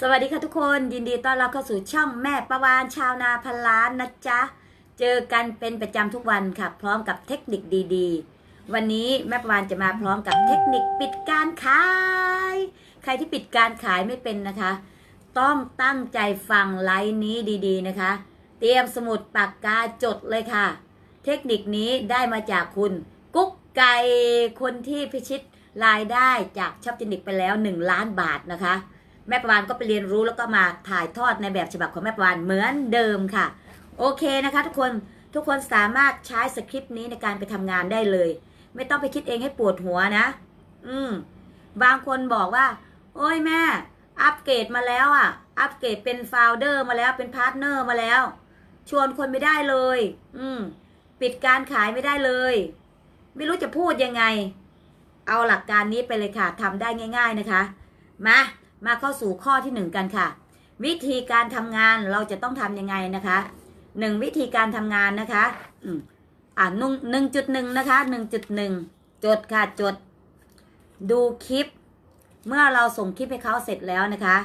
สวัสดีค่ะทุกคนยินดีต้อนรับเข้าสู่ช่องแม่ประวานชาวนาพันล้านนะจ๊ะ เจอกันเป็นประจำทุกวันค่ะ พร้อมกับเทคนิคดีๆ วันนี้แม่ประวานจะมาพร้อมกับเทคนิคปิดการขาย ใครที่ปิดการขายไม่เป็นนะคะ ต้องตั้งใจฟังไลน์นี้ดีๆนะคะ เตรียมสมุดปากกาจดเลยค่ะ เทคนิคนี้ได้มาจากคุณ กุ๊กไก่คนที่พิชิตรายได้จากช็อปจินิกไปแล้ว 1 ล้านบาทนะคะ แม่ประวานก็ไปเรียนรู้แล้วก็มาถ่ายทอดในแบบฉบับของแม่ประวานเหมือนเดิมค่ะ โอเคนะคะ ทุกคนทุกคนสามารถใช้สคริปต์นี้ในการไปทำงานได้เลย ไม่ต้องไปคิดเองให้ปวดหัวนะ อืมบางคนบอกว่า โอ้ยแม่ อัปเกรดมาแล้วอะ อัปเกรดเป็นโฟลเดอร์มาแล้วเป็นพาร์ทเนอร์มาแล้ว ชวนคนไม่ได้เลย อืมปิดการขายไม่ได้เลย ไม่รู้จะพูดยังไง เอาหลักการนี้ไปเลยค่ะทำได้ง่าย ๆนะคะ มา มาเข้าสู่ข้อที่หนึ่งกันค่ะ วิธีการทำงานเราจะต้องทำยังไงนะคะหนึ่งวิธีการทำงานนะคะอ่านุ่งหนึ่งจุดหนึ่งนะคะหนึ่งจุดหนึ่งจดค่ะจด ดูคลิป เมื่อเราส่งคลิปให้เขาเสร็จแล้วนะคะ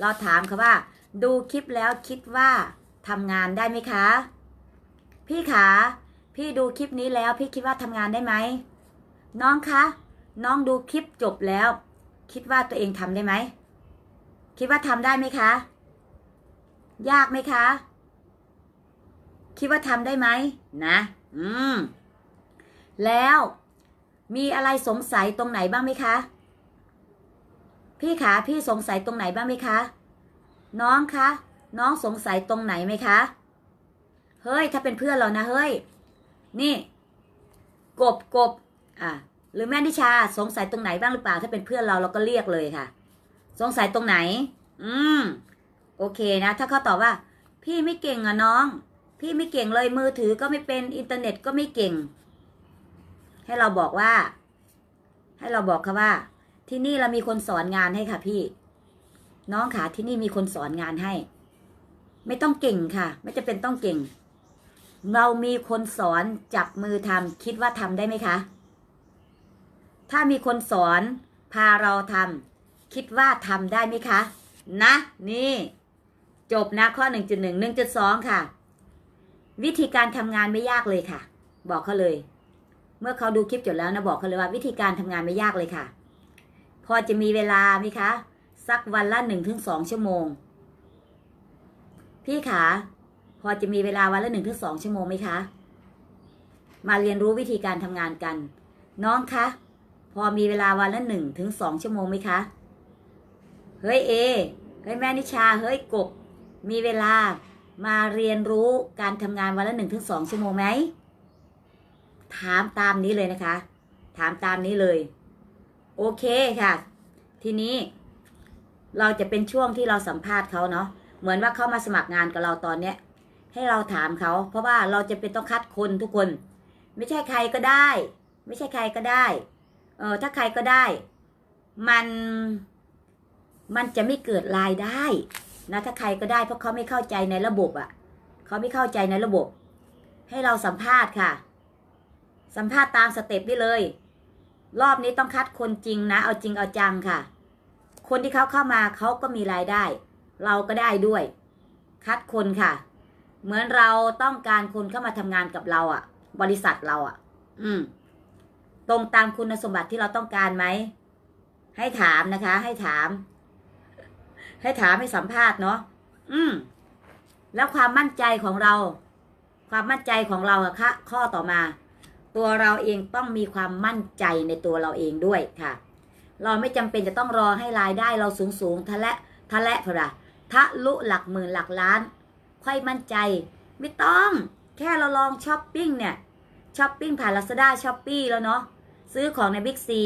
เราถามเขาว่า ดูคลิปแล้วคิดว่าทำงานได้ไหมคะ พี่ขาพี่ดูคลิปนี้แล้ว พี่คิดว่าทำงานได้ไหมน้องคะน้องดูคลิปจบแล้ว คิดว่าตัวเองทำได้ไหม คิดว่าทำได้ไหมคะ ยากไหมคะ คิดว่าทำได้ไหมนะ อืม แล้วมีอะไรสงสัยตรงไหนบ้างไหมคะ พี่ขาพี่สงสัยตรงไหนบ้างไหมคะ น้องคะ น้องสงสัยตรงไหนไหมคะ เฮ้ย ถ้าเป็นเพื่อนเรานะ เฮ้ย นี่ กบกบอะหรือแม่นิชาสงสัยตรงไหนบ้างหรือเปล่า ถ้าเป็นเพื่อนเราเราก็เรียกเลยค่ะ สงสัยตรงไหน อืม โอเคนะ ถ้าเขาตอบว่า พี่ไม่เก่งอะน้อง พี่ไม่เก่งเลยมือถือก็ไม่เป็นอินเทอร์เน็ตก็ไม่เก่ง ให้เราบอกว่า ให้เราบอกค่ะว่า ที่นี่เรามีคนสอนงานให้ค่ะ พี่ น้องขาที่นี่มีคนสอนงานให้ ไม่ต้องเก่งค่ะ ไม่จะเป็นต้องเก่ง เรามีคนสอนจับมือทำคิดว่าทำได้ไหมคะ ถ้ามีคนสอนพาเราทำ คิดว่าทำได้ไหมคะ นะ นี่ จบนะข้อ 1.1 1.2 ค่ะ วิธีการทำงานไม่ยากเลยค่ะ บอกเขาเลย เมื่อเขาดูคลิปจบแล้วนะบอกเขาเลยว่า วิธีการทำงานไม่ยากเลยค่ะ พอจะมีเวลาไหมคะ สักวันละ 1-2 ชั่วโมง พี่ขาพอจะมีเวลาวันละ 1-2 ชั่วโมงไหมคะ มาเรียนรู้วิธีการทำงานกัน น้องคะพอมีเวลาวันละหนึ่งถึงสองชั่วโมงไหมคะ เฮ้ยเอ เฮ้ยแม่นิชา เฮ้ยกบ มีเวลามาเรียนรู้การทำงานวันละหนึ่งถึงสองชั่วโมงไหม ถามตามนี้เลยนะคะ ถามตามนี้เลย โอเคค่ะ ทีนี้เราจะเป็นช่วงที่เราสัมภาษณ์เขาเนาะ เหมือนว่าเขามาสมัครงานกับเราตอนเนี้ย ให้เราถามเขา เพราะว่าเราจะเป็นต้องคัดคนทุกคน ไม่ใช่ใครก็ได้ ไม่ใช่ใครก็ได้ เออถ้าใครก็ได้ มัน มันจะไม่เกิดรายได้นะถ้าใครก็ได้เพราะเขาไม่เข้าใจในระบบอะ่ะเขาไม่เข้าใจในระบบ ให้เราสัมภาษณ์ค่ะ สัมภาษณ์ตามสเต็ปนี่เลย รอบนี้ต้องคัดคนจริงนะ เอาจริงเอาจังค่ะ คนที่เขาเข้ามาเขาก็มีรายได้ เราก็ได้ด้วย คัดคนค่ะ เหมือนเราต้องการคนเข้ามาทำงานกับเราอะ่ะ บริษัทเราอะ่ะ อืม ตรงตามคุณสมบัติที่เราต้องการไหมให้ถามนะคะ ให้ถาม ให้ถามให้สัมภาษณ์เนาะอืม แล้วความมั่นใจของเรา ความมั่นใจของเราอะคะข้อต่อมา ตัวเราเองต้องมีความมั่นใจในตัวเราเองด้วยค่ะ เราไม่จำเป็นจะต้องรอให้รายได้เราสูงสูงๆทะละทะละพระทะลุหลักหมื่นหลักล้าน ค่อยมั่นใจ ไม่ต้อง แค่เราลองช้อปปิ้งเนี่ยช้อปปิ้งผ่าน Lazada ช้อปปี้แล้วเนาะซื้อของในบิ๊กซี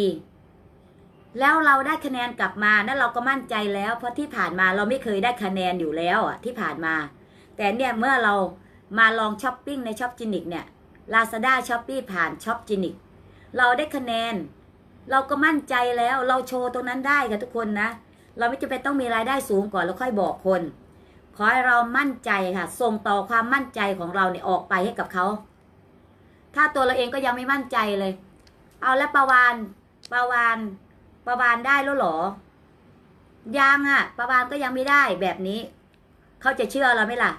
แล้วเราได้คะแนนกลับมานั่นเราก็มั่นใจแล้ว เพราะที่ผ่านมาเราไม่เคยได้คะแนนอยู่แล้วอะที่ผ่านมา แต่เนี่ยเมื่อเรามาลองช้อปปิ้งในช็อปจินิกเนี่ยลาซาด้าช้อปปี้ผ่านช็อปจินิกเราได้คะแนน เราก็มั่นใจแล้วเราโชว์ตรงนั้นได้กับทุกคนนะ เราไม่จำเป็นต้องมีรายได้สูงก่อนแล้วค่อยบอกคน ขอให้เรามั่นใจค่ะ ส่งต่อความมั่นใจของเราเนี่ยออกไปให้กับเขา ถ้าตัวเราเองก็ยังไม่มั่นใจเลย เอาแล้วประวานประวาน ประวานได้แล้วหรอ ยังอะประวานก็ยังไม่ได้แบบนี้ เขาจะเชื่อเราไหมล่ะ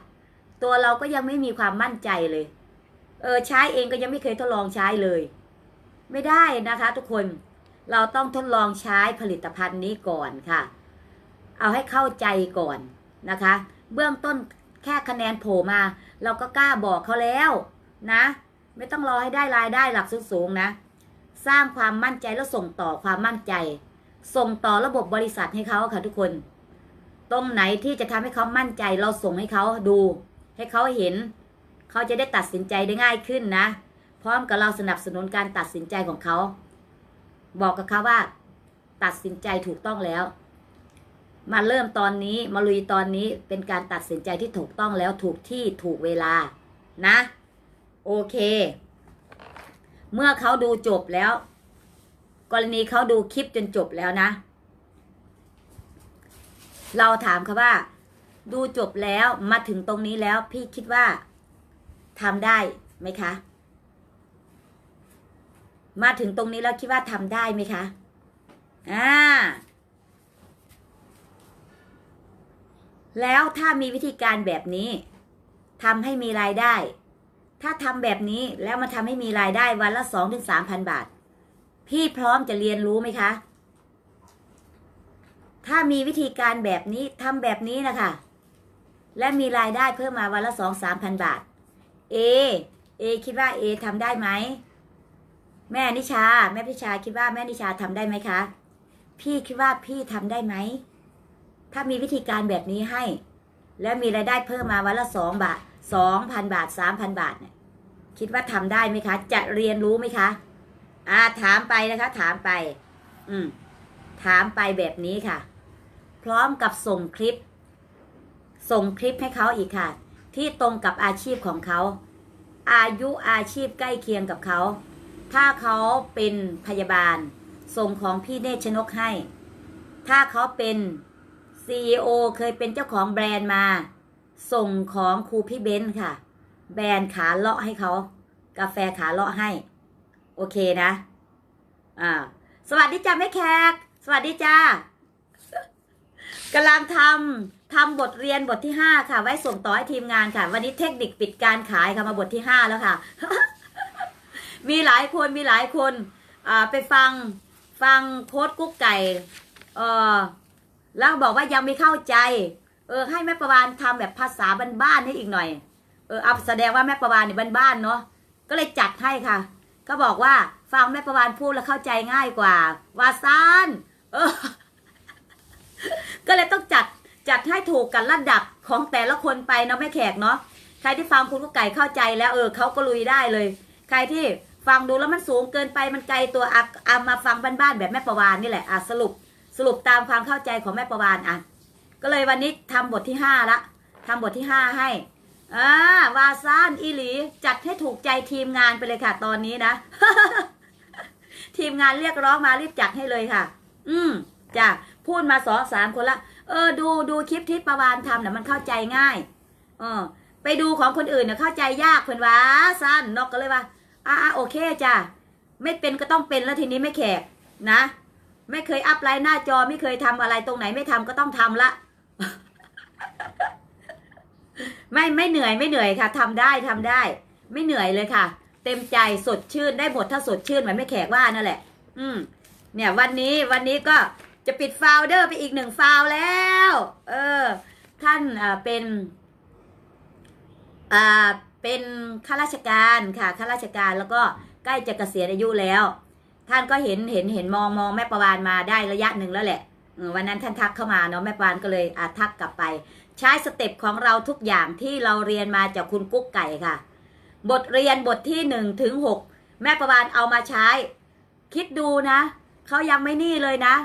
ตัวเราก็ยังไม่มีความมั่นใจเลย เออใช้เองก็ยังไม่เคยทดลองใช้เลย ไม่ได้นะคะ ทุกคนเราต้องทดลองใช้ผลิตภัณฑ์นี้ก่อนค่ะ เอาให้เข้าใจก่อนนะคะ เบื้องต้นแค่คะแนนโผล่มา เราก็กล้าบอกเขาแล้วนะ ไม่ต้องรอให้ได้รายได้หลักสูงๆนะ สร้างความมั่นใจแล้วส่งต่อความมั่นใจ ส่งต่อระบบบริษัทให้เขาค่ะทุกคน ตรงไหนที่จะทำให้เขามั่นใจ เราส่งให้เขาดู ให้เขาเห็น เขาจะได้ตัดสินใจได้ง่ายขึ้นนะ พร้อมกับเราสนับสนุนการตัดสินใจของเขา บอกกับเขาว่า ตัดสินใจถูกต้องแล้ว มาเริ่มตอนนี้มาลุยตอนนี้เป็นการตัดสินใจที่ถูกต้องแล้วถูกที่ถูกเวลานะ โอเค เมื่อเขาดูจบแล้ว กรณีเขาดูคลิปจนจบแล้วนะ เราถามเขาว่า ดูจบแล้วมาถึงตรงนี้แล้ว พี่คิดว่าทำได้ไหมคะ มาถึงตรงนี้แล้วคิดว่าทำได้ไหมคะอ่าแล้วถ้ามีวิธีการแบบนี้ทำให้มีรายได้ ถ้าทำแบบนี้แล้วมาทำให้มีรายได้วันละสองถึงสามพันบาท พี่พร้อมจะเรียนรู้ไหมคะ ถ้ามีวิธีการแบบนี้ทำแบบนี้นะคะ และมีรายได้เพิ่มมาวันละสองสามพันบาท เอ เอคิดว่าเอทำได้ไหม แม่นิชา แม่พิชาคิดว่าแม่นิชาทำได้ไหมคะ พี่คิดว่าพี่ทำได้ไหม ถ้ามีวิธีการแบบนี้ให้ แล้วมีรายได้เพิ่มมาวันละสองบาท สองพันบาทสามพันบาทเนี่ยคิดว่าทำได้ไหมคะ จะเรียนรู้ไหมคะ อ่าถามไปนะคะ ถามไป อืม ถามไปแบบนี้ค่ะ พร้อมกับส่งคลิป ส่งคลิปให้เขาอีกค่ะ ที่ตรงกับอาชีพของเขา อายุอาชีพใกล้เคียงกับเขา ถ้าเขาเป็นพยาบาล ส่งของพี่เนชนกให้ ถ้าเขาเป็น CEO เคยเป็นเจ้าของแบรนด์มา ส่งของครูพี่เบนซ์ค่ะ แบรนด์ขาเลาะให้เขา กาแฟขาเลาะให้ โอเคนะ อ่า สวัสดีจ้าแม่แขก สวัสดีจ้ากำลังทำทำบทเรียนบทที่ห้าค่ะ ไว้ส่งต่อให้ทีมงานค่ะ วันนี้เทคนิคปิดการขายค่ะมาบทที่ห้าแล้วค่ะ มีหลายคนมีหลายคนอ่าไปฟังฟังโค้ดกุ๊กไก่เออแล้วบอกว่ายังไม่เข้าใจ เออให้แม่ประวานทำแบบภาษาบ้านๆให้อีกหน่อย เออเอาแสดงว่าแม่ประวานเนี่ยบ้านๆเนาะก็เลยจัดให้ค่ะ ก็บอกว่าฟังแม่ประวานพูดแล้วเข้าใจง่ายกว่า วาซานเออ ก็เลยต้องจัดจัดให้ถูกกันระดับของแต่ละคนไปเนาะแม่แขกเนาะใครที่ฟังคุณกุ๊กไก่เข้าใจแล้วเออเขาก็ลุยได้เลย ใครที่ฟังดูแล้วมันสูงเกินไปมันไกลตัวอะอะมาฟังบ้านๆแบบแม่ประวานนี่แหละอะสรุปสรุปตามความเข้าใจของแม่ประวานอะ ก็เลยวันนี้ทำบทที่ห้าละทำบทที่ห้าให้อ่าวาซานอีหลี จัดให้ถูกใจทีมงานไปเลยค่ะ ตอนนี้นะ ทีมงานเรียกร้องมารีบจัดให้เลยค่ะ อืมจ้ะพูดมาสองสามคนละ เออ ดูดูคลิปที่ประวานทำเนี่ยมันเข้าใจง่าย เออ ไปดูของคนอื่นเนี่ยเข้าใจยากเพื่อนวาสั้นนกก็เลยว่าอ่าโอเคจ้ะไม่เป็นก็ต้องเป็นแล้วทีนี้ไม่แขกนะ ไม่เคยอัพไลน์หน้าจอไม่เคยทำอะไรตรงไหนไม่ทำก็ต้องทำละ ไม่ไม่เหนื่อยไม่เหนื่อยค่ะทำได้ทำได้ ไม่เหนื่อยเลยค่ะ เต็มใจสดชื่นได้หมดถ้าสดชื่นเหมือนไม่แขกว่านั่นแหละ อืม เนี่ยวันนี้วันนี้ก็จะปิดฟาวเดอร์ไปอีกหนึ่งฟาวแล้ว เออ ท่านอ่าเป็นอ่าเป็นข้าราชการค่ะข้าราชการแล้วก็ใกล้จะเกษียณอายุแล้ว ท่านก็เห็นเห็นเห็นมองมองแม่ประวานมาได้ระยะหนึ่งแล้วแหละวันนั้นท่านทักเข้ามาเนาะแม่ประวานก็เลยอาทักกลับไป ใช้สเต็ปของเราทุกอย่างที่เราเรียนมาจากคุณกุ๊กไก่ค่ะ บทเรียนบทที่หนึ่งถึงหกแม่ประวานเอามาใช้ คิดดูนะเขายังไม่นี่เลยนะ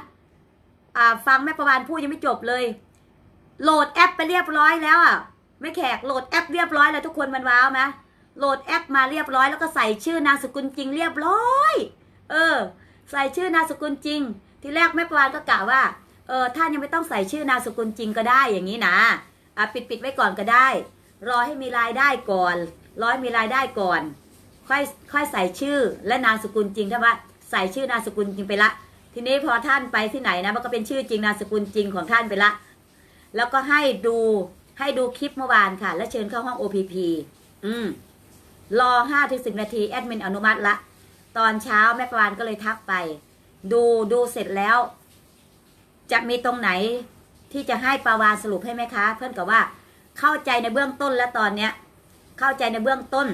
อ่าฟังแม่ประวานพูดยังไม่จบเลย โหลดแอปไปเรียบร้อยแล้วอะไม่แขกโหลดแอปเรียบร้อยแล้วทุกคนมันว้าวไหมโหลดแอปมาเรียบร้อยแล้วก็ใส่ชื่อนามสกุลจริงเรียบร้อย เออ ใส่ชื่อนามสกุลจริง ที่แรกแม่ประวานก็กล่าวว่า เออท่านยังไม่ต้องใส่ชื่อนามสกุลจริงก็ได้อย่างนี้นะอะปิดปิดไว้ก่อนก็ได้ รอให้มีรายได้ก่อนรอให้มีรายได้ก่อน ค่อยค่อยใส่ชื่อและนามสกุลจริงถ้าว่าใส่ชื่อนามสกุลจริงไปละ ทีนี้พอท่านไปที่ไหนนะมันก็เป็นชื่อจริงนามสกุลจริงของท่านไปละ แล้วก็ให้ดูให้ดูคลิปเมื่อวานค่ะ แล้วเชิญเข้าห้อง OPP อืมรอห้าถึงสิบนาทีแอดมินอนุมัติละ ตอนเช้าแม่ประวานก็เลยทักไป ดูดูเสร็จแล้ว จะมีตรงไหนที่จะให้ปาวานสรุปให้ไหมคะ เพื่อนกับว่าเข้าใจในเบื้องต้นแล้วตอนเนี้ยเข้าใจในเบื้องต้น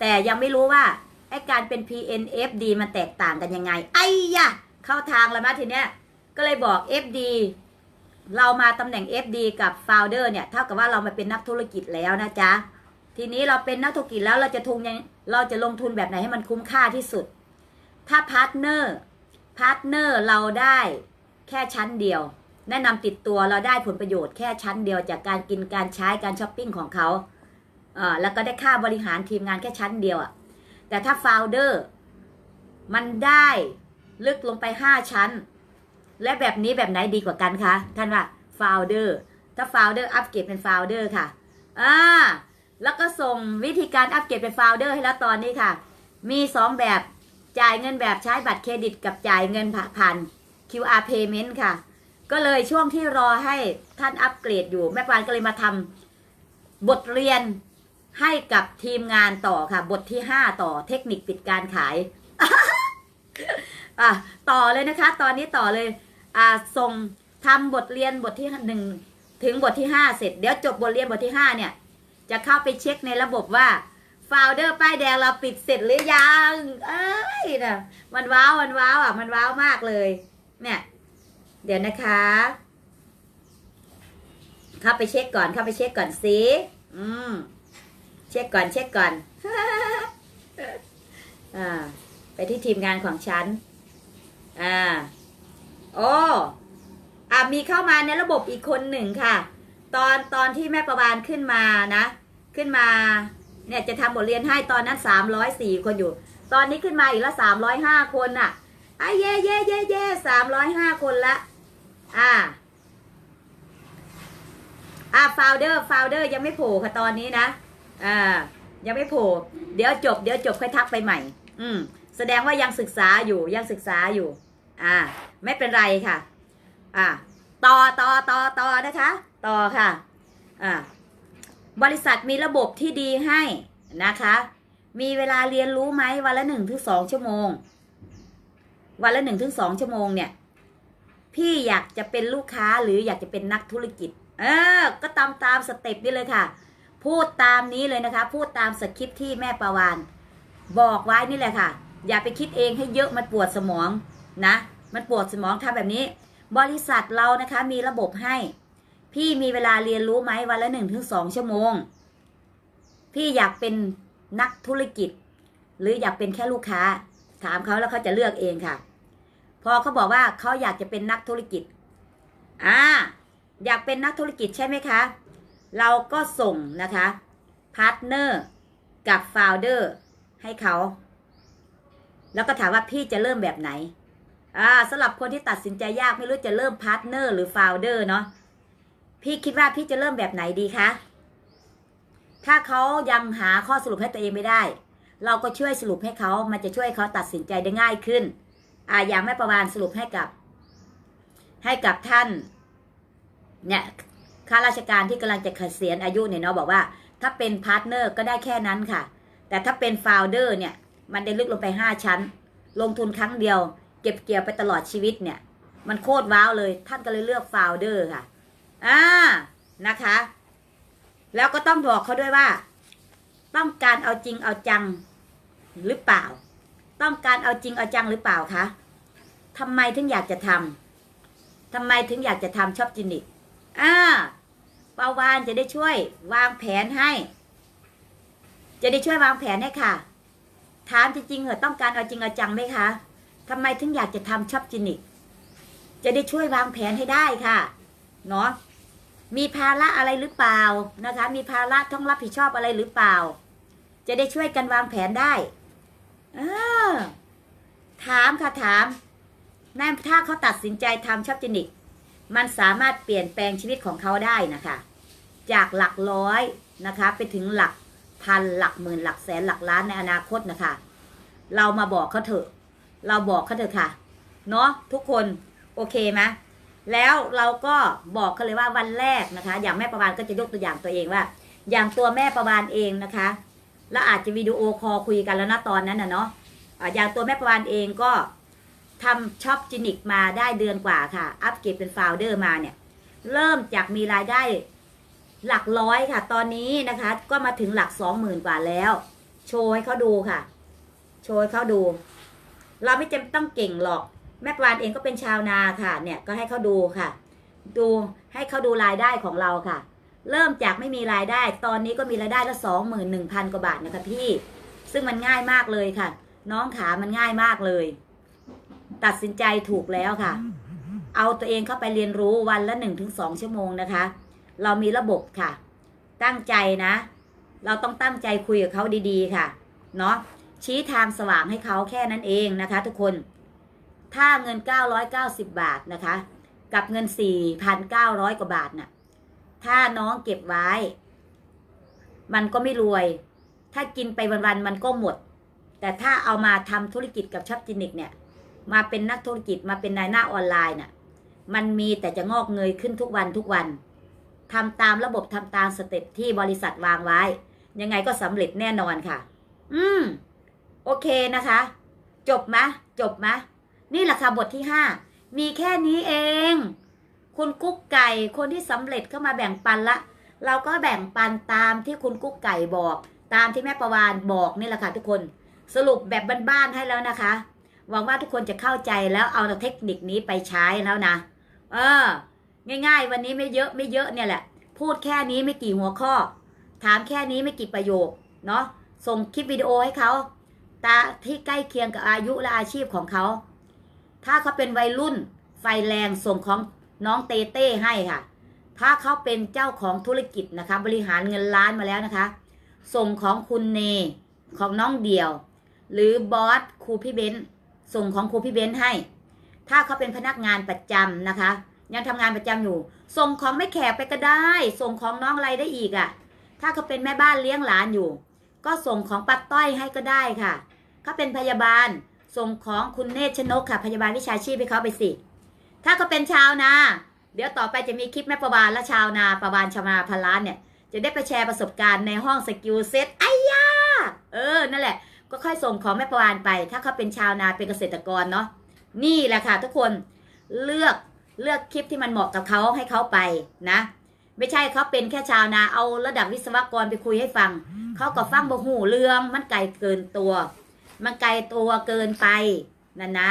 แต่ยังไม่รู้ว่าไอการเป็น PNFD มันแตกต่างกันยังไง ไอ้ยะเข้าทางแล้วมาทีเนี้ยก็เลยบอก FD เรามาตำแหน่ง FD กับ Founder เนี่ยเท่ากับว่าเรามาเป็นนักธุรกิจแล้วนะจ๊ะทีนี้เราเป็นนักธุรกิจแล้วเราจะทุนยังเราจะลงทุนแบบไหนให้มันคุ้มค่าที่สุด ถ้าพาร์ทเนอร์พาร์ทเนอร์เราได้ แค่ชั้นเดียว แนะนำติดตัวเราได้ผลประโยชน์แค่ชั้นเดียวจากการกินการใช้การช้อปปิ้งของเขาเอ่อแล้วก็ได้ค่าบริหารทีมงานแค่ชั้นเดียวอะแต่ถ้า Founder มันได้ลึกลงไป 5 ชั้น และแบบนี้แบบไหนดีกว่ากันคะท่านว่า Founder ถ้า Founder อัปเกรดเป็น Founder ค่ะอ่าแล้วก็ส่งวิธีการอัปเกรดเป็น Founder ให้แล้วตอนนี้ค่ะ มี 2 แบบจ่ายเงินแบบใช้บัตรเครดิตกับจ่ายเงินผ่าน QR payment ค่ะ ก็เลยช่วงที่รอให้ท่านอัปเกรดอยู่ แม่ปานก็เลยมาทำบทเรียนให้กับทีมงานต่อค่ะ บทที่5ต่อเทคนิคปิดการขายอะต่อเลยนะคะ ตอนนี้ต่อเลย อ่าส่งทำบทเรียนบทที่หนึ่งถึงบทที่5เสร็จเดี๋ยวจบบทเรียนบทที่5เนี่ย จะเข้าไปเช็คในระบบว่าโฟลเดอร์ป้ายแดงเราปิดเสร็จหรือยัง เอ้ยนะมันว้าว มันว้าวอะ มันว้าวมากเลย เนี่ย เดี๋ยวนะคะ เข้าไปเช็คก่อน เข้าไปเช็คก่อนสิอืม เช็คก่อน เช็คก่อน อ่า ไปที่ทีมงานของฉัน อ่า โอ้อ่ามีเข้ามาในระบบอีกคนหนึ่งค่ะ ตอนตอนที่แม่ประวานขึ้นมานะ ขึ้นมา เนี่ยจะทำบทเรียนให้ตอนนั้นสามร้อยสี่คนอยู่ ตอนนี้ขึ้นมาอีกละสามร้อยห้าคนน่ะ อะเย่เย่เย่เย่สามร้อยห้าคนละ อ่า อ่าโฟาวเดอร์โฟาวเดอร์ยังไม่โผล่ค่ะตอนนี้นะ อ่า ยังไม่โผล่ เดี๋ยวจบ เดี๋ยวจบค่อยทักไปใหม่ อืม แสดงว่ายังศึกษาอยู่ ยังศึกษาอยู่ อ่า ไม่เป็นไรค่ะ อ่า ต่อต่อต่อต่อนะคะ ต่อค่ะ อ่า บริษัทมีระบบที่ดีให้นะคะ มีเวลาเรียนรู้ไหมวันละหนึ่งถึงสองชั่วโมง วันละหนึ่งถึงสองชั่วโมงเนี่ย พี่อยากจะเป็นลูกค้าหรืออยากจะเป็นนักธุรกิจ เออ ก็ตามตามสเต็ปนี่เลยค่ะ พูดตามนี้เลยนะคะ พูดตามสคริปที่แม่ประวานบอกไว้นี่แหละค่ะ อย่าไปคิดเองให้เยอะมันปวดสมองนะ มันปวดสมองทำแบบนี้ บริษัทเรานะคะมีระบบให้ พี่มีเวลาเรียนรู้ไหมวันละหนึ่งถึงสองชั่วโมง พี่อยากเป็นนักธุรกิจ หรืออยากเป็นแค่ลูกค้า ถามเขาแล้วเขาจะเลือกเองค่ะ พอเขาบอกว่าเขาอยากจะเป็นนักธุรกิจ อ่า อยากเป็นนักธุรกิจใช่ไหมคะ เราก็ส่งนะคะพาร์ทเนอร์กับโฟลเดอร์ให้เขา แล้วก็ถามว่าพี่จะเริ่มแบบไหน อ่าสำหรับคนที่ตัดสินใจยากไม่รู้จะเริ่มพาร์ทเนอร์หรือโฟลเดอร์เนาะ พี่คิดว่าพี่จะเริ่มแบบไหนดีคะ ถ้าเขายังหาข้อสรุปให้ตัวเองไม่ได้ เราก็ช่วยสรุปให้เขามันจะช่วยเขาตัดสินใจได้ง่ายขึ้น อ่าอย่างแม่ประวานสรุปให้กับ ให้กับท่าน เนี่ยข้าราชการที่กำลังจะเกษียณอายุเนี่ยเนาะบอกว่า ถ้าเป็นพาร์ทเนอร์ก็ได้แค่นั้นค่ะ แต่ถ้าเป็นโฟลเดอร์เนี่ย มันได้ลึกลงไปห้าชั้น ลงทุนครั้งเดียว เก็บเกี่ยวไปตลอดชีวิตเนี่ย มันโคตรว้าวเลย ท่านก็เลยเลือกโฟลเดอร์ค่ะอ่านะคะ แล้วก็ต้องบอกเขาด้วยว่า ต้องการเอาจริงเอาจังหรือเปล่า ต้องการเอาจริงเอาจังหรือเปล่าคะ ทำไมถึงอยากจะทำทำไมถึงอยากจะทำชอบจินิกอ่าปาวานจะได้ช่วย วางแผนให้ จะได้ช่วยวางแผนให้ค่ะ ถามจริงๆเหรอต้องการเอาจริงเอาจังไหมคะทำไมถึงอยากจะทำชอบจินิกจะได้ช่วยวางแผนให้ได้ค่ะเนาะมีภาระอะไรหรือเปล่านะคะ มีภาระต้องรับผิดชอบอะไรหรือเปล่า จะได้ช่วยกันวางแผนได้ถามค่ะถาม นั่นถ้าเขาตัดสินใจทำชอบจินิก มันสามารถเปลี่ยนแปลงชีวิตของเขาได้นะคะ จากหลักร้อยนะคะ ไปถึงหลักพันหลักหมื่นหลักแสนหลักล้านในอนาคตนะคะ เรามาบอกเขาเถอะ เราบอกเขาเถอะค่ะ เนาะทุกคนโอเคไหมแล้วเราก็บอกเขาเลยว่าวันแรกนะคะ อย่างแม่ประวานก็จะยกตัวอย่างตัวเองว่า อย่างตัวแม่ประวานเองนะคะแล้วอาจจะวิดีโอคอลคุยกันแล้วนะตอนนั้นนะเนาะอะอย่างตัวแม่ประวานเองก็ ทำช็อปจินิกมาได้เดือนกว่าค่ะ อัปเกรดเป็นโฟลเดอร์มาเนี่ย เริ่มจากมีรายได้หลักร้อยค่ะ ตอนนี้นะคะ ก็มาถึงหลักสองหมื่นกว่าแล้ว โชว์ให้เขาดูค่ะ โชว์ให้เขาดู เราไม่จำต้องเก่งหรอก แม่ปานเองก็เป็นชาวนาค่ะ เนี่ยก็ให้เขาดูค่ะ ดูให้เขาดูรายได้ของเราค่ะ เริ่มจากไม่มีรายได้ ตอนนี้ก็มีรายได้ละสองหมื่นหนึ่งพันกว่าบาทนะคะพี่ ซึ่งมันง่ายมากเลยค่ะ น้องขามันง่ายมากเลย ตัดสินใจถูกแล้วค่ะ เอาตัวเองเข้าไปเรียนรู้วันละหนึ่งถึงสองชั่วโมงนะคะ เรามีระบบค่ะ ตั้งใจนะ เราต้องตั้งใจคุยกับเขาดีๆค่ะ เนาะชี้ทางสว่างให้เขาแค่นั้นเองนะคะ ทุกคน ถ้าเงิน 990 บาทนะคะ กับเงิน 4,900 กว่าบาทน่ะ ถ้าน้องเก็บไว้ มันก็ไม่รวย ถ้ากินไปวันๆมันก็หมด แต่ถ้าเอามาทำธุรกิจกับช็อปจินิกเนี่ย มาเป็นนักธุรกิจมาเป็นนายหน้าออนไลน์น่ะ มันมีแต่จะงอกเงยขึ้นทุกวันทุกวันทำตามระบบทำตามสเต็ปที่บริษัทวางไว้ ยังไงก็สำเร็จแน่นอนค่ะ อืม โอเคนะคะ จบมะ จบมะ นี่แหละค่ะบทที่ห้ามีแค่นี้เอง คุณกุ๊กไก่คนที่สำเร็จเข้ามาแบ่งปันละ เราก็แบ่งปันตามที่คุณกุ๊กไก่บอก ตามที่แม่ประวานบอกนี่แหละค่ะทุกคน สรุปแบบบ้านๆให้แล้วนะคะ หวังว่าทุกคนจะเข้าใจแล้วเอาเทคนิคนี้ไปใช้แล้วนะ เออ ง่าย ๆ วันนี้ไม่เยอะไม่เยอะเนี่ยแหละ พูดแค่นี้ไม่กี่หัวข้อ ถามแค่นี้ไม่กี่ประโยค เนาะ ส่งคลิปวิดีโอให้เขา ตาที่ใกล้เคียงกับอายุและอาชีพของเขา ถ้าเขาเป็นวัยรุ่น ไฟแรงส่งของน้องเตเต้ให้ค่ะ ถ้าเขาเป็นเจ้าของธุรกิจนะคะ บริหารเงินล้านมาแล้วนะคะ ส่งของคุณเน ของน้องเดี่ยว หรือบอสครูพี่เบนซ์ ส่งของครูพี่เบนซ์ให้ ถ้าเขาเป็นพนักงานประจำนะคะ ยังทำงานประจำอยู่ ส่งของไม่แขกไปก็ได้ ส่งของน้องอะไรได้อีกอะ่ะ ถ้าเขาเป็นแม่บ้านเลี้ยงหลานอยู่ ก็ส่งของปัดต้อยให้ก็ได้ค่ะเขาเป็นพยาบาลส่งของคุณเนชนกค่ะ พยาบาลวิชาชีพให้เขาไปสิ ถ้าเขาเป็นชาวนา เดี๋ยวต่อไปจะมีคลิปแม่ประวานและชาวนาประวานชาวนาพันล้านเนี่ยจะได้ไปแชร์ประสบการณ์ในห้องสกิลเซ็ตไอ้ยาเออ นั่นแหละ ก็ค่อยส่งของแม่ประวานไป ถ้าเขาเป็นชาวนาเป็นเกษตรกรเนาะนี่แหละค่ะ ทุกคนเลือกเลือกคลิปที่มันเหมาะกับเขาให้เขาไปนะ ไม่ใช่เขาเป็นแค่ชาวนาเอาระดับวิศวกรไปคุยให้ฟังเขาก็ฟังบ่หูเรื่องมันไกลเกินตัว มันไกลตัวเกินไปนันนะ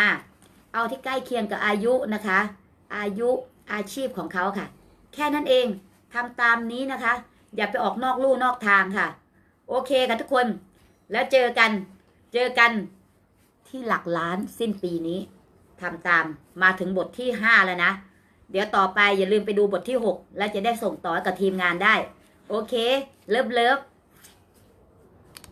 เอาที่ใกล้เคียงกับอายุนะคะ อายุอาชีพของเขาค่ะ แค่นั้นเองทำตามนี้นะคะ อย่าไปออกนอกลู่นอกทางค่ะ โอเคค่ะทุกคน แล้วเจอกัน เจอกันที่หลักล้านสิ้นปีนี้ทำตามมาถึงบทที่ห้าแล้วนะ เดี๋ยวต่อไปอย่าลืมไปดูบทที่หกแล้วจะได้ส่งต่อกับทีมงานได้ โอเค เลิฟเลิฟ